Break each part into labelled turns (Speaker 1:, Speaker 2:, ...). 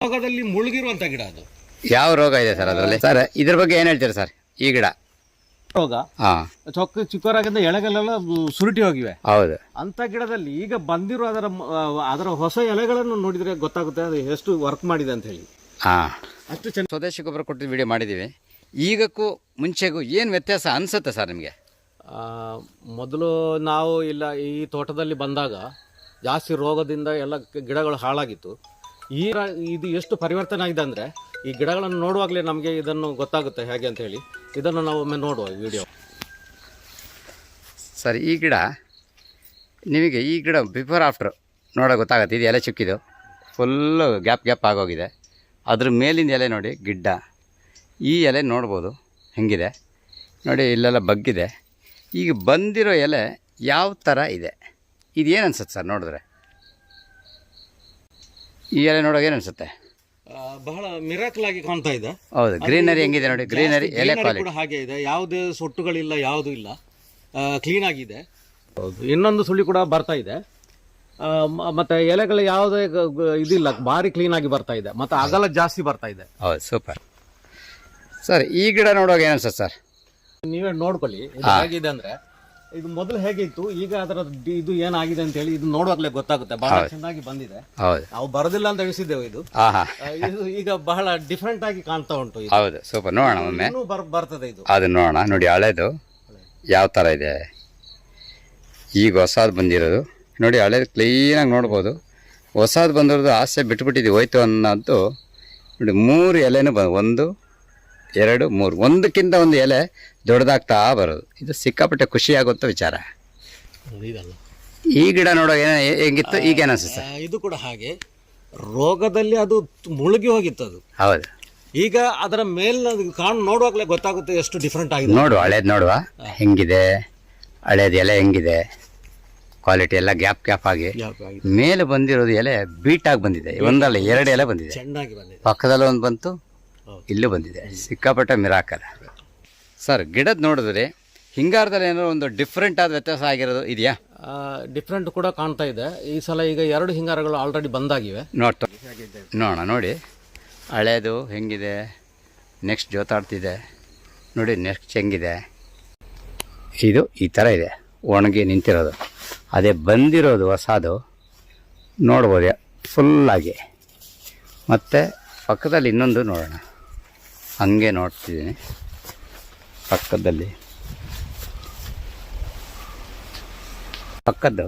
Speaker 1: ರೋಗದಲ್ಲಿ ಮುಳುಗಿರುವಂತ ಗಿಡ ಅದು.
Speaker 2: ಯಾವ ರೋಗ ಇದೆ ಸರ್ ಅದರಲ್ಲಿ? ಸರ್ ಇದ್ರ ಬಗ್ಗೆ ಏನ್ ಹೇಳ್ತೀರಾ ಸರ್? ಈ ಗಿಡ.
Speaker 1: ರೋಗ?
Speaker 2: ಆ
Speaker 1: ಚೊಕ್ಕ ಚಿಕ್ಕವರಾಗಿಂದ ಎಳೆಗಳೆಲ್ಲ ಸುರುಟಿ ಹೋಗಿವೆ.
Speaker 2: ಹೌದು.
Speaker 1: ಅಂತ ಗಿಡದಲ್ಲಿ ಈಗ ಬಂದಿರೋ ಅದರ ಮ- ಅದರ ಹೊಸ ಎಲೆಗಳನ್ನು ನೋಡಿದ್ರೆ ಗೊತ್ತಾಗುತ್ತೆ ಅದು ಎಷ್ಟು ವರ್ಕ್ ಮಾಡಿದೆ ಅಂತ ಹೇಳಿ.
Speaker 2: ಹಾ.
Speaker 1: ಅಷ್ಟು ಚೆನ್ನಾಗಿ
Speaker 2: ಸ್ವದೇಶಿ ಗೊಬ್ಬರ ಕೊಟ್ಟಿದ್ದು ವಿಡಿಯೋ ಮಾಡಿದ್ದೀವಿ ಈಗಕ್ಕೂ ಮುಂಚೆಗೂ ಏನು ವ್ಯತ್ಯಾಸ ಅನ್ಸುತ್ತೆ ಸರ್ ನಿಮಗೆ?
Speaker 1: ಮೊದಲು ನಾವು ಇಲ್ಲ ಈ ತೋಟದಲ್ಲಿ ಬಂದಾಗ ಜಾಸ್ತಿ ರೋಗದಿಂದ ಎಲ್ಲ ಗಿಡಗಳು ಹಾಳಾಗಿತ್ತು. ಈ ಇದು ಎಷ್ಟು ಪರಿವರ್ತನೆ ಆಗಿದೆ ಅಂದರೆ ಈ ಗಿಡಗಳನ್ನು ನೋಡುವಾಗಲೇ ನಮಗೆ ಇದನ್ನು ಗೊತ್ತಾಗುತ್ತೆ ಹೇಗೆ ಅಂತ ಹೇಳಿ. ಇದನ್ನು ನಾವು ಒಮ್ಮೆ ನೋಡುವ ವಿಡಿಯೋ.
Speaker 2: ಸರ್, ಈ ಗಿಡ, ನಿಮಗೆ ಈ ಗಿಡ ಬಿಫೋರ್ ಆಫ್ಟರ್ ನೋಡೋ ಗೊತ್ತಾಗುತ್ತೆ. ಇದು ಎಲೆ ಚಿಕ್ಕಿದು ಫುಲ್ಲು ಗ್ಯಾಪ್ ಗ್ಯಾಪ್ ಆಗೋಗಿದೆ. ಅದ್ರ ಮೇಲಿಂದ ಎಲೆ ನೋಡಿ, ಗಿಡ್ಡ. ಈ ಎಲೆ ನೋಡ್ಬೋದು, ಹೆಂಗಿದೆ? ನೋಡಿ, ಇಲ್ಲೆಲ್ಲ ಬಗ್ಗಿದೆ. ಈಗ ಬಂದಿರೋ ಎಲೆ ಯಾವ ಥರ ಇದೆ? ಇದೇನು ಅನ್ಸುತ್ತೆ ಸರ್ ನೋಡಿದ್ರೆ? ಈ ಎಲೆ ನೋಡೋಕೆ ಏನು ಅನಿಸುತ್ತೆ?
Speaker 1: ಬಹಳ ಮಿರಾಕಲ್ ಆಗಿ ಕಾಣ್ತಾ ಇದೆ.
Speaker 2: ಹೌದು ಗ್ರೀನರಿ ಹೆಂಗಿದೆ ನೋಡಿ ಗ್ರೀನರಿ ಎಲೆ ಕ್ವಾಲಿಟಿ
Speaker 1: ಕೂಡ ಹಾಗೆ ಇದೆ. ಯಾವುದೇ ಸೊಟ್ಟುಗಳಿಲ್ಲ ಯಾವುದೂ ಇಲ್ಲ. ಕ್ಲೀನ್ ಆಗಿದೆ. ಹೌದು. ಇನ್ನೊಂದು ಸುಳಿ ಕೂಡ ಬರ್ತಾ ಇದೆ. ಆ, ಮತ್ತೆ ಎಲೆಗಳು ಯಾವುದೇ ಇದಿಲ್ಲ ಭಾರಿ ಕ್ಲೀನ್ ಆಗಿ ಬರ್ತಾ ಇದೆ. ಮತ್ತೆ ಅಗಲ ಜಾಸ್ತಿ ಬರ್ತಾ ಇದೆ.
Speaker 2: ಹೌದು ಸೂಪರ್ ಸರ್ ಈ ಗಿಡ ನೋಡುವಾಗ ಏನು ಅನ್ಸುತ್ತೆ ಸರ್?
Speaker 1: ನೀವೇ ನೋಡ್ಕೊಳ್ಳಿ ಹೇಗಿದೆ ಅಂದ್ರೆ ಇದು ಮೊದಲು ಹೇಗಿತ್ತು? ಈಗ ಅದರ ಇದು ಏನಾಗಿದೆ ಅಂತ ಹೇಳಿ ಇದು ನೋಡುವಾಗಲೇ ಗೊತ್ತಾಗುತ್ತೆ. ಬಹಳ ಚೆನ್ನಾಗಿ ಬಂದಿದೆ.
Speaker 2: ಹೌದು.
Speaker 1: ನಾವು ಬರೋದಿಲ್ಲ ಅಂತ ಎಣಿಸಿದ್ದೇವೆ ಇದು. ಇದು ಈಗ ಬಹಳ ಡಿಫ್ರೆಂಟ್ ಆಗಿ ಕಾಣ್ತಾ ಉಂಟು ಇದು.
Speaker 2: ಹೌದು ಸೂಪರ್ ನೋಡೋಣ ಒಮ್ಮೆ.
Speaker 1: ಇನ್ನೂ ಬರ್ ಬರ್ತದೆ ಇದು.
Speaker 2: ಅದು ನೋಡೋಣ. ನೋಡಿ ಹಳೇದು. ಯಾವ ಥರ ಇದೆ? ಈಗ ಹೊಸದು ಬಂದಿರೋದು. ನೋಡಿ ಹಳೇದು ಕ್ಲೀನಾಗಿ ನೋಡ್ಬೋದು. ಹೊಸದು ಬಂದಿರೋದು ಆಸೆ ಬಿಟ್ಬಿಟ್ಟಿದ್ದೀವಿ. ಹೋಯ್ತು ಅನ್ನೋದು. ನೋಡಿ ಮೂರು ಎಲೆನೂ ಬಂದು ಒಂದು ಎರಡು ಮೂರು. ಒಂದಕ್ಕಿಂತ ಒಂದು ಎಲೆ ದೊಡ್ಡದಾಗ್ತಾ ಬರೋದು. ಇದು ಸಿಕ್ಕಾಪಟ್ಟೆ ಖುಷಿಯಾಗುವಂಥ ವಿಚಾರ.
Speaker 1: ಇದಲ್ಲ.
Speaker 2: ಈ ಗಿಡ ನೋಡೋ ಏನ ಹೆಂಗಿತ್ತು? ಈಗೇನು ಅನಿಸುತ್ತೆ?
Speaker 1: ಇದು ಕೂಡ ಹಾಗೆ. ರೋಗದಲ್ಲಿ ಅದು ಮುಳುಗಿ ಹೋಗಿತ್ತು ಅದು.
Speaker 2: ಹೌದು.
Speaker 1: ಈಗ ಅದರ ಮೇಲಿನ ಕಾಣ್ ನೋಡುವಾಗಲೇ ಗೊತ್ತಾಗುತ್ತೆ ಎಷ್ಟು ಡಿಫ್ರೆಂಟ್ ಆಗಿದೆ.
Speaker 2: ನೋಡು ಹಳೇದು ನೋಡುವ. ಹೆಂಗಿದೆ? ಹಳೇದು ಎಲೆ ಹೆಂಗಿದೆ? ಕ್ವಾಲಿಟಿ ಎಲ್ಲ ಗ್ಯಾಪ್ ಗ್ಯಾಪ್ ಆಗಿ. ಮೇಲೆ ಬಂದಿರೋದು ಎಲೆ ಬೀಟಾಗಿ ಬಂದಿದೆ. ಒಂದಲ್ಲ ಎರಡು ಎಲೆ ಬಂದಿದೆ.
Speaker 1: ಚೆನ್ನಾಗಿ ಬಂದಿದೆ.
Speaker 2: ಪಕ್ಕದಲ್ಲಿ ಒಂದು ಬಂತು. ಇಲ್ಲೂ ಬಂದಿದೆ. ಸಿಕ್ಕಾಪಟ್ಟೆ ಮಿರಾಕಲ್ ಸರ್ ಗಿಡದ ನೋಡಿದ್ರೆ ಹಿಂಗಾರದಲ್ಲಿ ಏನೋ ಒಂದು ಡಿಫ್ರೆಂಟ್ ಆದ ವ್ಯತ್ಯಾಸ ಆಗಿರೋದು ಇದೆಯಾ?
Speaker 1: ಡಿಫ್ರೆಂಟ್ ಕೂಡ ಕಾಣ್ತಾ ಇದೆ. ಈ ಸಲ ಈಗ ಎರಡು ಹಿಂಗಾರಗಳು ಆಲ್ರೆಡಿ ಬಂದಾಗಿವೆ.
Speaker 2: ನೋಡ್ತಾ ನೋಡೋಣ ನೋಡಿ. ಹಳೇದು ಹೆಂಗಿದೆ ನೆಕ್ಸ್ಟ್ ಜೋತಾಡ್ತಿದೆ. ನೋಡಿ ನೆಕ್ಸ್ಟ್ ಹೆಂಗಿದೆ ಇದು ಈ ಥರ ಇದೆ ಒಣಗಿ ನಿಂತಿರೋದು. ಅದೇ ಬಂದಿರೋದು ಹೊಸದು ನೋಡ್ಬೋದು ಫುಲ್ಲಾಗಿ ಮತ್ತು ಪಕ್ಕದಲ್ಲಿ ಇನ್ನೊಂದು ನೋಡೋಣ. ಹಂಗೆ ನೋಡ್ತಿದ್ದೀನಿ. ಪಕ್ಕದಲ್ಲಿ. ಪಕ್ಕದ್ದು.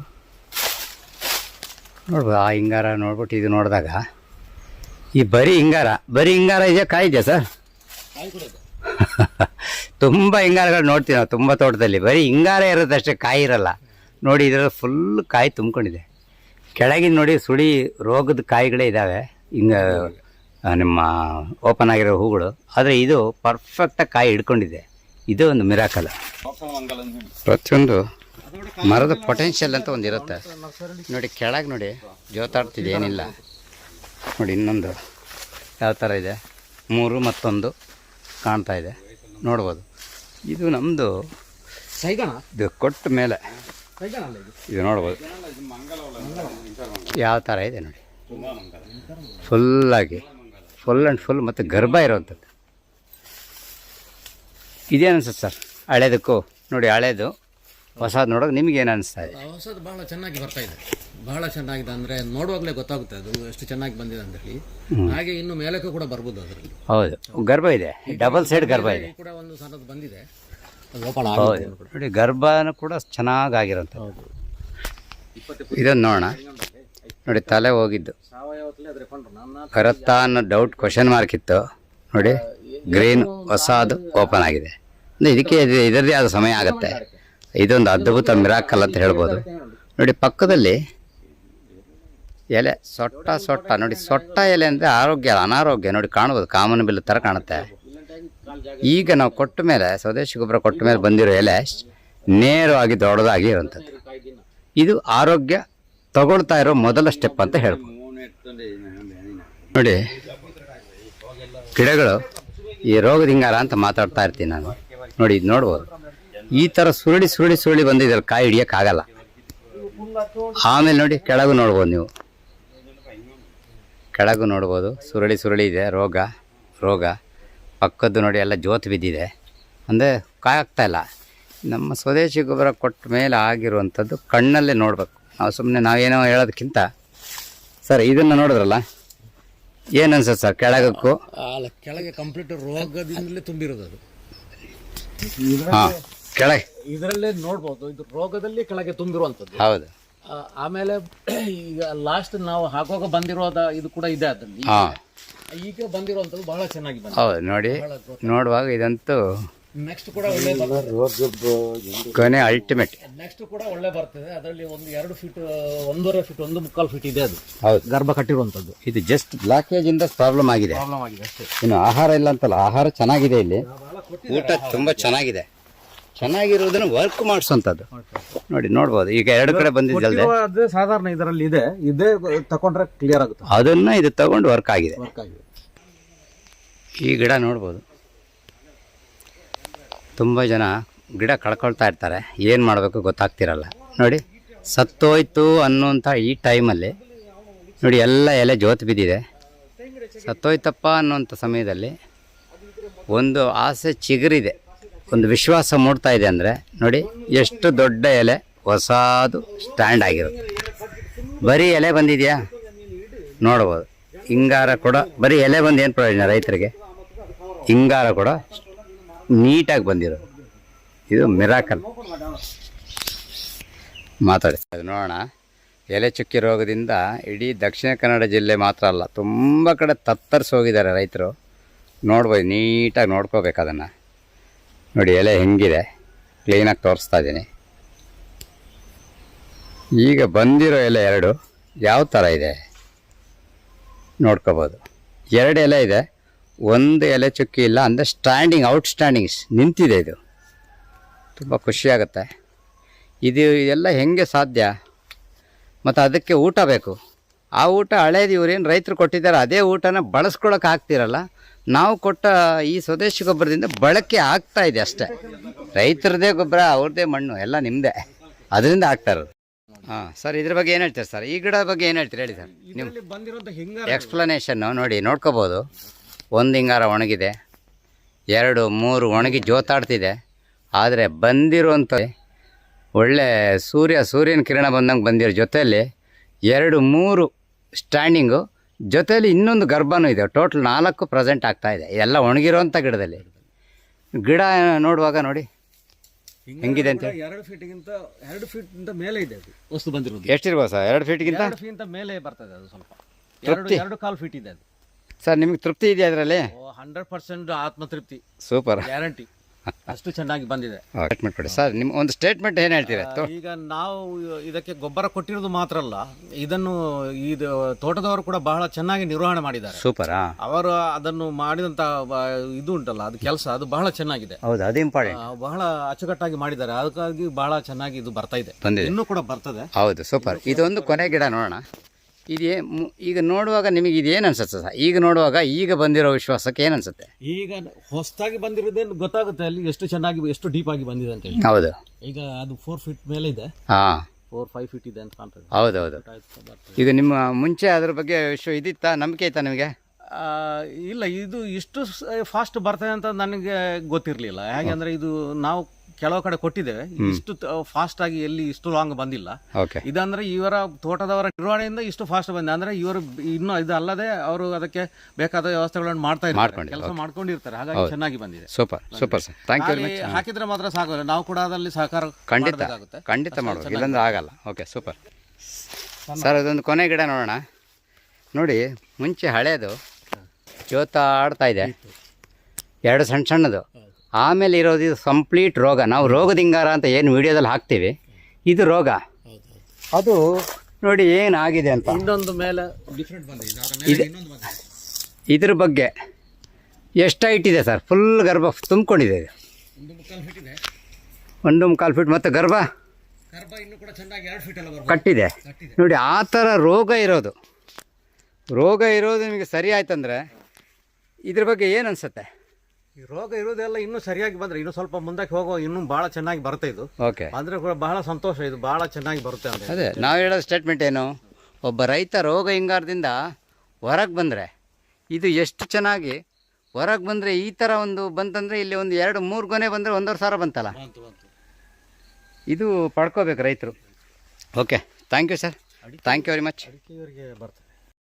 Speaker 2: ನೋಡ್ಬೋದು, ಆ ಹಿಂಗಾರ ನೋಡ್ಬಿಟ್ಟು ಇದು ನೋಡಿದಾಗ, ಈ ಬರೀ ಹಿಂಗಾರ ಬರೀ ಹಿಂಗಾರ ಇದೆಯಾ, ಕಾಯಿ ಇದೆಯಾ ಸರ್? ತುಂಬ ಹಿಂಗಾರಗಳು ನೋಡ್ತೀವಿ ನಾವು, ತುಂಬ ತೋಟದಲ್ಲಿ. ಬರೀ ಹಿಂಗಾರ ಇರೋದಷ್ಟೇ ಕಾಯಿ ಇರಲ್ಲ. ನೋಡಿ, ಇದರಲ್ಲಿ ಫುಲ್ ಕಾಯಿ ತುಂಬ್ಕೊಂಡಿದೆ. ಕೆಳಗಿನ ನೋಡಿ, ಸುಳಿ, ರೋಗದ ಕಾಯಿಗಳೇ ಇದ್ದಾವೆ ಹಿಂಗ ನಿಮ್ಮ ಓಪನ್ ಆಗಿರೋ ಹೂಗಳು. ಆದರೆ ಇದು ಪರ್ಫೆಕ್ಟಾಗಿ ಕಾಯಿ ಹಿಡ್ಕೊಂಡಿದೆ. ಇದು ಒಂದು ಮಿರಾಕಲ್. ಪ್ರತಿಯೊಂದು ಮರದ ಪೊಟೆನ್ಷಿಯಲ್ ಅಂತ ಒಂದು ಇರುತ್ತೆ. ನೋಡಿ ಕೆಳಗೆ ನೋಡಿ ಜೋತಾಡ್ತಿದೆ ಏನಿಲ್ಲ. ನೋಡಿ ಇನ್ನೊಂದು ಯಾವ ಥರ ಇದೆ? ಮೂರು ಮತ್ತೊಂದು ಕಾಣ್ತಾ ಇದೆ. ನೋಡ್ಬೋದು. ಇದು ನಮ್ಮದು ಇದು ಕೊಟ್ಟ ಮೇಲೆ.
Speaker 1: ಇದು?
Speaker 2: ನೋಡ್ಬೋದು. ಯಾವ ಥರ ಇದೆ ನೋಡಿ. ಫುಲ್ಲಾಗಿ ಫುಲ್ ಆ್ಯಂಡ್ ಫುಲ್ ಮತ್ತು ಗರ್ಭ ಇರೋವಂಥದ್ದು. ಇದೇನು ಅನ್ಸುತ್ತೆ ಸರ್. ಹಳೇದಕ್ಕೂ. ನೋಡಿ ಹಳೇದು. ಹೊಸದು ನೋಡೋಕೆ ನಿಮ್ಗೆ ಏನು ಅನಿಸ್ತಾ ಇದೆ?
Speaker 1: ಹೊಸದು ಭಾಳ ಚೆನ್ನಾಗಿ ಬರ್ತಾ ಇದೆ. ಬಹಳ ಚೆನ್ನಾಗಿದೆ ಅಂದ್ರೆ ನೋಡುವಾಗಲೇ ಗೊತ್ತಾಗುತ್ತೆ ಅದು ಎಷ್ಟು ಚೆನ್ನಾಗಿ ಬಂದಿದೆ ಅಂತ ಹೇಳಿ. ಹಾಗೆ ಇನ್ನು ಮೇಲಕ್ಕೂ ಕೂಡ ಬರ್ಬೋದು ಅದರಲ್ಲಿ.
Speaker 2: ಹೌದು. ಗರ್ಭ ಇದೆ. ಡಬಲ್ ಸೈಡ್ ಗರ್ಭ ಇದೆ.
Speaker 1: ಕೂಡ ಒಂದು ಸಣ್ಣದು ಬಂದಿದೆ.
Speaker 2: ಹೌದು. ನೋಡಿ ಗರ್ಭನೂ ಕೂಡ ಚೆನ್ನಾಗಿ
Speaker 1: ಹೌದು.
Speaker 2: ಇದನ್ನು ನೋಡೋಣ. ನೋಡಿ ತಲೆ ಹೋಗಿದ್ದು. ಕರತ್ತ ಅನ್ನೋ ಡೌಟ್ ಕ್ವಶನ್ ಮಾರ್ಕ್ ಇತ್ತು. ನೋಡಿ ಗ್ರೀನ್ ಹೊಸದು ಓಪನ್ ಆಗಿದೆ. ಅಂದ್ರೆ ಇದಕ್ಕೆ ಇದು- ಇದರದೇ ಆದ ಸಮಯ ಆಗುತ್ತೆ. ಇದೊಂದು ಅದ್ಭುತ ಮಿರಾಕಲ್ ಅಂತ ಹೇಳ್ಬೋದು. ನೋಡಿ ಪಕ್ಕದಲ್ಲಿ ಎಲೆ, ಸೊಟ್ಟ ಸೊಟ್ಟ, ನೋಡಿ ಸೊಟ್ಟ ಎಲೆ ಅಂದರೆ ಆರೋಗ್ಯ, ಅನಾರೋಗ್ಯ, ನೋಡಿ ಕಾಣ್ಬೋದು ಕಾಮನ್ ಬಿಲ್ ಥರ ಕಾಣುತ್ತೆ. ಈಗ ನಾವು ಕೊಟ್ಟ ಮೇಲೆ, ಸ್ವದೇಶಿ ಗೊಬ್ಬರ ಕೊಟ್ಟ ಮೇಲೆ ಬಂದಿರೋ ಎಲೆ ನೇರವಾಗಿ ದೊಡ್ಡದಾಗಿ ಇರುವಂಥದ್ದು. ಇದು ಆರೋಗ್ಯ ತಗೊಳ್ತಾ ಇರೋ ಮೊದಲ ಸ್ಟೆಪ್ ಅಂತ ಹೇಳ್ಬೋದು. ನೋಡಿ, ಗಿಡಗಳು ಈ ರೋಗದಿಂಗಾರ ಅಂತ ಮಾತಾಡ್ತಾ ಇರ್ತೀನಿ ನಾನು. ನೋಡಿ, ಇದು ನೋಡ್ಬೋದು. ಈ ಥರ ಸುರುಳಿ ಸುರುಳಿ ಸುರುಳಿ ಬಂದಿದ್ರಲ್ಲಿ ಕಾಯಿ ಹಿಡಿಯೋಕ್ಕಾಗಲ್ಲ. ಆಮೇಲೆ ನೋಡಿ, ಕೆಳಗೂ ನೋಡ್ಬೋದು ನೀವು. ಕೆಳಗೂ ನೋಡ್ಬೋದು. ಸುರುಳಿ ಸುರುಳಿ ಇದೆ, ರೋಗ ರೋಗ. ಪಕ್ಕದ್ದು ನೋಡಿ, ಎಲ್ಲ ಜೋತು ಬಿದ್ದಿದೆ. ಅಂದರೆ ಕಾಯಾಗ್ತಾ ಇಲ್ಲ. ನಮ್ಮ ಸ್ವದೇಶಿ ಗೊಬ್ಬರ ಕೊಟ್ಟ ಮೇಲೆ ಆಗಿರುವಂಥದ್ದು ಕಣ್ಣಲ್ಲೇ ನೋಡಬೇಕು. ನಾವು ಸುಮ್ಮನೆ ನಾವೇನೋ ಹೇಳೋದಕ್ಕಿಂತ. ಸರ್, ಇದನ್ನು ನೋಡಿದ್ರಲ್ಲ? ಏನು ಅನ್ಸುತ್ತೆ ಸರ್, ಕೆಳಗಕ್ಕೂ?
Speaker 1: ಅಲ್ಲ, ಕೆಳಗೆ ಕಂಪ್ಲೀಟ್ ರೋಗದಿಂದಲೇ ತುಂಬಿರೋದು ಅದು.
Speaker 2: ಹಾಂ. ಕೆಳಗೆ.
Speaker 1: ಇದರಲ್ಲೇ ನೋಡ್ಬೋದು ಇದು ರೋಗದಲ್ಲಿ ಕೆಳಗೆ ತುಂಬಿರುವಂಥದ್ದು.
Speaker 2: ಹೌದು.
Speaker 1: ಆ, ಆಮೇಲೆ ಈಗ ಲಾಸ್ಟ್ ನಾವು ಹಾಕುವಾಗ ಬಂದಿರೋದ ಇದು ಕೂಡ ಇದೆ ಅದ್ರಲ್ಲಿ.
Speaker 2: ಹಾಂ.
Speaker 1: ಈಗ ಬಂದಿರುವಂಥದ್ದು ಬಹಳ ಚೆನ್ನಾಗಿ ಬಂದಿದೆ.
Speaker 2: ಹೌದು ನೋಡಿ ನೋಡುವಾಗ ಇದಂತೂ
Speaker 1: ನೆಕ್ಸ್ಟ್ ಕೂಡ ಒಳ್ಳೆ
Speaker 2: ಕೊನೆ ಅಲ್ಟಿಮೇಟ್
Speaker 1: ನೆಕ್ಸ್ಟ್ ಕೂಡ ಒಳ್ಳೆ ಬರ್ತದೆ. ಅದರಲ್ಲಿ ಒಂದು ಎರಡು ಫೀಟ್ ಒಂದೂವರೆ ಫೀಟ್ ಒಂದು ಮುಕ್ಕಾಲು ಫೀಟ್ ಇದೆ ಅದು.
Speaker 2: ಹೌದು.
Speaker 1: ಗರ್ಭ ಕಟ್ಟಿರುವಂಥದ್ದು.
Speaker 2: ಇದು ಜಸ್ಟ್ ಬ್ಲಾಕೇಜಿಂದ ಪ್ರಾಬ್ಲಮ್ ಆಗಿದೆ.
Speaker 1: ಪ್ರಾಬ್ಲಮ್ ಆಗಿದೆ ಅಷ್ಟೇ.
Speaker 2: ಇನ್ನು ಆಹಾರ ಇಲ್ಲ ಅಂತಲ್ಲ ಆಹಾರ ಚೆನ್ನಾಗಿದೆ ಇಲ್ಲಿ. ಊಟ ತುಂಬ ಚೆನ್ನಾಗಿದೆ. ಚೆನ್ನಾಗಿರೋದನ್ನು ವರ್ಕ್ ಮಾಡಿಸೋಂಥದ್ದು. ನೋಡಿ ನೋಡ್ಬೋದು. ಈಗ ಎರಡು ಕಡೆ ಬಂದಿದ್ದಲ್ದೆ
Speaker 1: ಅದೇ ಸಾಧಾರಣ ಇದರಲ್ಲಿ ಇದೆ. ಇದೇ ತಗೊಂಡ್ರೆ ಕ್ಲಿಯರ್ ಆಗುತ್ತೆ.
Speaker 2: ಅದನ್ನು ಇದು ತಗೊಂಡು ವರ್ಕ್ ಆಗಿದೆ.
Speaker 1: ವರ್ಕ್ ಆಗಿದೆ.
Speaker 2: ಈ ಗಿಡ ನೋಡ್ಬೋದು. ತುಂಬ ಜನ ಗಿಡ ಕಳ್ಕೊಳ್ತಾ ಇರ್ತಾರೆ. ಏನು ಮಾಡಬೇಕು ಗೊತ್ತಾಗ್ತಿರಲ್ಲ. ನೋಡಿ ಸತ್ತೋಯ್ತು ಅನ್ನುವಂಥ ಈ ಟೈಮಲ್ಲಿ ನೋಡಿ ಎಲ್ಲ ಎಲೆ ಜೋತು ಬಿದ್ದಿದೆ. ಸತ್ತೋಯ್ತಪ್ಪ ಅನ್ನುವಂಥ ಸಮಯದಲ್ಲಿ ಒಂದು ಆಸೆ ಚಿಗುರಿದೆ. ಒಂದು ವಿಶ್ವಾಸ ಮೂಡ್ತಾ ಇದೆ ಅಂದರೆ ನೋಡಿ ಎಷ್ಟು ದೊಡ್ಡ ಎಲೆ ಹೊಸದು ಸ್ಟ್ಯಾಂಡ್ ಆಗಿರುತ್ತೆ ಬರೀ ಎಲೆ ಬಂದಿದೆಯಾ? ನೋಡ್ಬೋದು. ಹಿಂಗಾರ ಕೂಡ ಬರೀ ಎಲೆ ಬಂದು ಏನು ಪ್ರಯೋಜನ ರೈತರಿಗೆ? ಹಿಂಗಾರ ಕೂಡ ನೀಟಾಗಿ ಬಂದಿರೋದು. ಇದು ಮಿರಾಕಲ್. ಮಾತಾಡಿ. ಅದು ನೋಡೋಣ. ಎಲೆ ಚುಕ್ಕಿ ರೋಗದಿಂದ ಇಡೀ ದಕ್ಷಿಣ ಕನ್ನಡ ಜಿಲ್ಲೆ ಮಾತ್ರ ಅಲ್ಲ, ತುಂಬ ಕಡೆ ತತ್ತರಿಸಿ ಹೋಗಿದ್ದಾರೆ ರೈತರು. ನೋಡ್ಬೋದು, ನೀಟಾಗಿ ನೋಡ್ಕೋಬೇಕು ಅದನ್ನು. ನೋಡಿ, ಎಲೆ ಹೆಂಗಿದೆ? ಕ್ಲೀನಾಗಿ ತೋರಿಸ್ತಾ ಇದ್ದೀನಿ. ಈಗ ಬಂದಿರೋ ಎಲೆ ಎರಡು, ಯಾವ ಥರ ಇದೆ? ನೋಡ್ಕೋಬೋದು. ಎರಡು ಎಲೆ ಇದೆ. ಒಂದು ಎಲೆ ಚುಕ್ಕಿ ಇಲ್ಲ ಅಂದರೆ ಸ್ಟ್ಯಾಂಡಿಂಗ್ ಔಟ್ ಸ್ಟ್ಯಾಂಡಿಂಗ್ಸ್ ನಿಂತಿದೆ ಇದು. ತುಂಬ ಖುಷಿಯಾಗುತ್ತೆ. ಇದು ಇದೆಲ್ಲ ಹೆಂಗೆ ಸಾಧ್ಯ? ಮತ್ತು ಅದಕ್ಕೆ ಊಟ ಬೇಕು. ಆ ಊಟ ಹಳೇದು ಇವ್ರೇನು ರೈತರು ಕೊಟ್ಟಿದ್ದಾರೆ, ಅದೇ ಊಟನ ಬಳಸ್ಕೊಳಕ್ಕೆ ಆಗ್ತಿರಲ್ಲ. ನಾವು ಕೊಟ್ಟ ಈ ಸ್ವದೇಶಿ ಗೊಬ್ಬರದಿಂದ ಬಳಕೆ ಆಗ್ತಾ ಇದೆ ಅಷ್ಟೇ. ರೈತರದೇ ಗೊಬ್ಬರ ಅವ್ರದ್ದೇ ಮಣ್ಣು ಎಲ್ಲ ನಿಮ್ಮದೇ ಅದರಿಂದ ಆಗ್ತಾ ಇರೋದು. ಹಾಂ ಸರ್ ಇದ್ರ ಬಗ್ಗೆ ಏನು ಹೇಳ್ತೀರಿ ಸರ್? ಈ ಗಿಡ ಬಗ್ಗೆ ಏನು ಹೇಳ್ತೀರಿ? ಹೇಳಿ ಸರ್. ನಿಮ್ಮ
Speaker 1: ಹಿಂಗಾರ
Speaker 2: ಎಕ್ಸ್ಪ್ಲನೇಷನ್ನು ನೋಡಿ ನೋಡ್ಕೋಬೋದು. ಒಂದು ಹಿಂಗಾರ ಒಣಗಿದೆ. ಎರಡು ಮೂರು ಒಣಗಿ ಜೋತಾಡ್ತಿದೆ. ಆದರೆ ಬಂದಿರುವಂಥ ಒಳ್ಳೆ ಸೂರ್ಯ ಸೂರ್ಯನ ಕಿರಣ ಬಂದಂಗೆ ಬಂದಿರೋ ಜೊತೆಯಲ್ಲಿ ಎರಡು ಮೂರು ಸ್ಟ್ಯಾಂಡಿಂಗು ಜೊತೆಯಲ್ಲಿ ಇನ್ನೊಂದು ಗರ್ಭನೂ ಇದೆ. ಟೋಟಲ್ ನಾಲ್ಕು ಪ್ರೆಸೆಂಟ್ ಆಗ್ತಾ ಇದೆ. ಎಲ್ಲ ಒಣಗಿರೋಂಥ ಗಿಡದಲ್ಲಿ. ಗಿಡ ನೋಡುವಾಗ ನೋಡಿ. ಹೆಂಗಿದೆ ಅಂತ
Speaker 1: ಎರಡು ಫೀಟ್ಗಿಂತ ಎರಡು ಫೀಟ್ ಮೇಲೆ ಇದೆ ಅದು. ವಸ್ತು ಬಂದಿರೋದು.
Speaker 2: ಎಷ್ಟಿರ್ಬೋದು ಸರ್? ಎರಡು ಫೀಟ್ಗಿಂತ
Speaker 1: ಎರಡು ಫೀಟ್ ಮೇಲೆ ಬರ್ತದೆ ಅದು ಸ್ವಲ್ಪ. ಎರಡು ಎರಡು ಕಾಲು ಫೀಟ್ ಇದೆ ಅದು.
Speaker 2: ಸರ್ ನಿಮಗೆ ತೃಪ್ತಿ ಇದೆಯಾ ಅದರಲ್ಲಿ?
Speaker 1: ಹಂಡ್ರೆಡ್ ಪರ್ಸೆಂಟ್ ಆತ್ಮತೃಪ್ತಿ.
Speaker 2: ಸೂಪರ್.
Speaker 1: ಗ್ಯಾರಂಟಿ ಅಷ್ಟು ಚೆನ್ನಾಗಿ ಬಂದಿದೆ.
Speaker 2: ಸ್ಟೇಟ್ಮೆಂಟ್ ಕೊಡಿ. ಸರ್ ನಿಮ್ಮ ಒಂದು ಸ್ಟೇಟ್ಮೆಂಟ್ ಏನು ಹೇಳ್ತೀರಾ?
Speaker 1: ಈಗ ನಾವು ಇದಕ್ಕೆ ಗೊಬ್ಬರ ಕೊಟ್ಟಿರೋದು ಮಾತ್ರ ಅಲ್ಲ ಇದನ್ನು ಇದು ತೋಟದವರು ಕೂಡ ಬಹಳ ಚೆನ್ನಾಗಿ ನಿರ್ವಹಣೆ ಮಾಡಿದ್ದಾರೆ.
Speaker 2: ಸೂಪರ್
Speaker 1: ಅವರು ಅದನ್ನು ಮಾಡಿದಂತ ಇದು ಉಂಟಲ್ಲ ಅದು ಕೆಲಸ ಅದು ಬಹಳ ಚೆನ್ನಾಗಿದೆ.
Speaker 2: ಹೌದು ಅದು ಇಂಪಾರ್ಟೆಂಟ್
Speaker 1: ಬಹಳ ಅಚ್ಚುಕಟ್ಟಾಗಿ ಮಾಡಿದ್ದಾರೆ ಅದಕ್ಕಾಗಿ ಬಹಳ ಚೆನ್ನಾಗಿ ಇದು ಬರ್ತಾ ಇದೆ.
Speaker 2: ಬಂದಿದೆ.
Speaker 1: ಇನ್ನೂ ಕೂಡ ಬರ್ತದೆ.
Speaker 2: ಹೌದು ಸೂಪರ್ ಇದೊಂದು ಕೊನೆ ಗಿಡ ನೋಡೋಣ. ಇದೇ ಈಗ ನೋಡುವಾಗ ನಿಮಗೆ ಇದೇನು ಅನ್ಸುತ್ತೆ ಸರ್? ಈಗ ನೋಡುವಾಗ ಈಗ ಬಂದಿರೋ ವಿಶ್ವಾಸಕ್ಕೆ ಏನು ಅನ್ಸುತ್ತೆ?
Speaker 1: ಈಗ ಹೊಸದಾಗಿ ಬಂದಿರೋದೇನು ಗೊತ್ತಾಗುತ್ತೆ ಅಲ್ಲಿ ಎಷ್ಟು ಚೆನ್ನಾಗಿ ಎಷ್ಟು ಡೀಪ್ ಆಗಿ ಬಂದಿದೆ ಅಂತ ಹೇಳಿ.
Speaker 2: ಹೌದು.
Speaker 1: ಈಗ ಅದು ಫೋರ್ ಫೀಟ್ ಮೇಲೆ ಇದೆ.
Speaker 2: ಹಾಂ.
Speaker 1: ಫೋರ್ ಫೈವ್ ಫೀಟ್ ಇದೆ ಅಂತ ಕಾಣ್ತದೆ.
Speaker 2: ಹೌದು ಹೌದು ಈಗ ನಿಮ್ಮ ಮುಂಚೆ ಅದ್ರ ಬಗ್ಗೆ ವಿಶ್ವ ಇದಿತ್ತಾ? ನಂಬಿಕೆ ಇತ್ತಾ ನಿಮಗೆ?
Speaker 1: ಇಲ್ಲ ಇದು ಇಷ್ಟು ಫಾಸ್ಟ್ ಬರ್ತದೆ ಅಂತ ನನಗೆ ಗೊತ್ತಿರಲಿಲ್ಲ. ಹೇಗೆ ಅಂದರೆ ಇದು ನಾವು ಕೆಲವು ಕಡೆ ಕೊಟ್ಟಿದ್ದೇವೆ. ಇಷ್ಟು ಫಾಸ್ಟ್ ಆಗಿ ಎಲ್ಲಿ ಇಷ್ಟು ಲಾಂಗ್ ಬಂದಿಲ್ಲ. ಇದಂದ್ರೆ ಇವರ ತೋಟದವರ ನಿರ್ವಹಣೆಯಿಂದ ಇಷ್ಟು ಫಾಸ್ಟ್ ಬಂದಿದೆ. ಅಂದ್ರೆ ಇವರು ಇನ್ನು ಇದು ಅಲ್ಲದೆ ಅವರು ಅದಕ್ಕೆ ಬೇಕಾದ ವ್ಯವಸ್ಥೆಗಳನ್ನು ಮಾಡ್ತಾ
Speaker 2: ಇದ್ದಾರೆ
Speaker 1: ಕೆಲಸ ಮಾಡ್ಕೊಂಡಿರ್ತಾರೆ. ಹಾಗಾಗಿ ಚೆನ್ನಾಗಿ ಬಂದಿದೆ.
Speaker 2: Super super sir. Thank you
Speaker 1: ಹಾಕಿದ್ರೆ ಮಾತ್ರ ಸಾಕು. ನಾವು ಕೂಡ ಅದರಲ್ಲಿ ಸಹಕಾರ
Speaker 2: ಖಂಡಿತ ಖಂಡಿತ ಮಾಡಬೇಕು. ಇಲ್ಲಾಂದ್ರೆ ಆಗಲ್ಲ. Okay super. ಸರ್ ಅದೊಂದು ಕೊನೆ ಗಿಡ ನೋಡೋಣ. ನೋಡಿ ಮುಂಚೆ ಹಳೇದು. ಜೋತಾಡ್ತಾ ಇದೆ. ಎರಡು ಸಣ್ಣ ಸಣ್ಣದು. ಆಮೇಲೆ ಇರೋದು ಇದು ಕಂಪ್ಲೀಟ್ ರೋಗ. ನಾವು ರೋಗದಿಂಗಾರ ಅಂತ ಏನು ವಿಡಿಯೋದಲ್ಲಿ ಹಾಕ್ತೀವಿ. ಇದು ರೋಗ. ಅದು ನೋಡಿ ಏನಾಗಿದೆ ಅಂತ.
Speaker 1: ಇನ್ನೊಂದು ಮೇಲೆ
Speaker 2: ಇದ್ರ ಬಗ್ಗೆ ಎಷ್ಟು ಐಟಿದೆ ಇದೆ ಸರ್ ಫುಲ್ ಗರ್ಭ ತುಂಬಿಕೊಂಡಿದೆ ಇದು.
Speaker 1: ಒಂದು ಮುಕ್ಕಾಲು ಫೀಟ್
Speaker 2: ಮತ್ತು ಗರ್ಭ? ಕಟ್ಟಿದೆ. ನೋಡಿ ಆ ಥರ ರೋಗ ಇರೋದು. ರೋಗ ಇರೋದು ನಿಮಗೆ ಸರಿ ಆಯ್ತಂದ್ರೆ ಇದ್ರ ಬಗ್ಗೆ ಏನು ಅನ್ಸುತ್ತೆ?
Speaker 1: ಈ ರೋಗ ಇರೋದೆಲ್ಲ ಇನ್ನೂ ಸರಿಯಾಗಿ ಬಂದ್ರೆ ಇನ್ನು ಸ್ವಲ್ಪ ಮುಂದಕ್ಕೆ ಹೋಗೋ ಇನ್ನೂ ಬಹಳ ಚೆನ್ನಾಗಿ ಬರುತ್ತೆ ಇದು.
Speaker 2: ಓಕೆ
Speaker 1: ಅಂದ್ರೆ ಕೂಡ ಬಹಳ ಸಂತೋಷ ಇದು ಬಹಳ ಚೆನ್ನಾಗಿ ಬರುತ್ತೆ ಅಂತ.
Speaker 2: ಅದೇ ನಾವು ಹೇಳೋ ಸ್ಟೇಟ್ಮೆಂಟ್ ಏನು? ಒಬ್ಬ ರೈತ ರೋಗ ಹಿಂಗಾರದಿಂದ ಹೊರಗೆ ಬಂದರೆ ಇದು ಎಷ್ಟು ಚೆನ್ನಾಗಿ ಹೊರಗೆ ಬಂದರೆ ಈ ಥರ ಒಂದು ಬಂತಂದರೆ ಇಲ್ಲಿ ಒಂದು ಎರಡು ಮೂರು ಗೊನೆ ಬಂದರೆ ಒಂದೂವರೆ ಸಾವಿರ ಬಂತಲ್ಲ? ಇದು ಪಡ್ಕೋಬೇಕು ರೈತರು. Okay thank you sir thank you very much
Speaker 1: ಇವರಿಗೆ ಬರ್ತದೆ.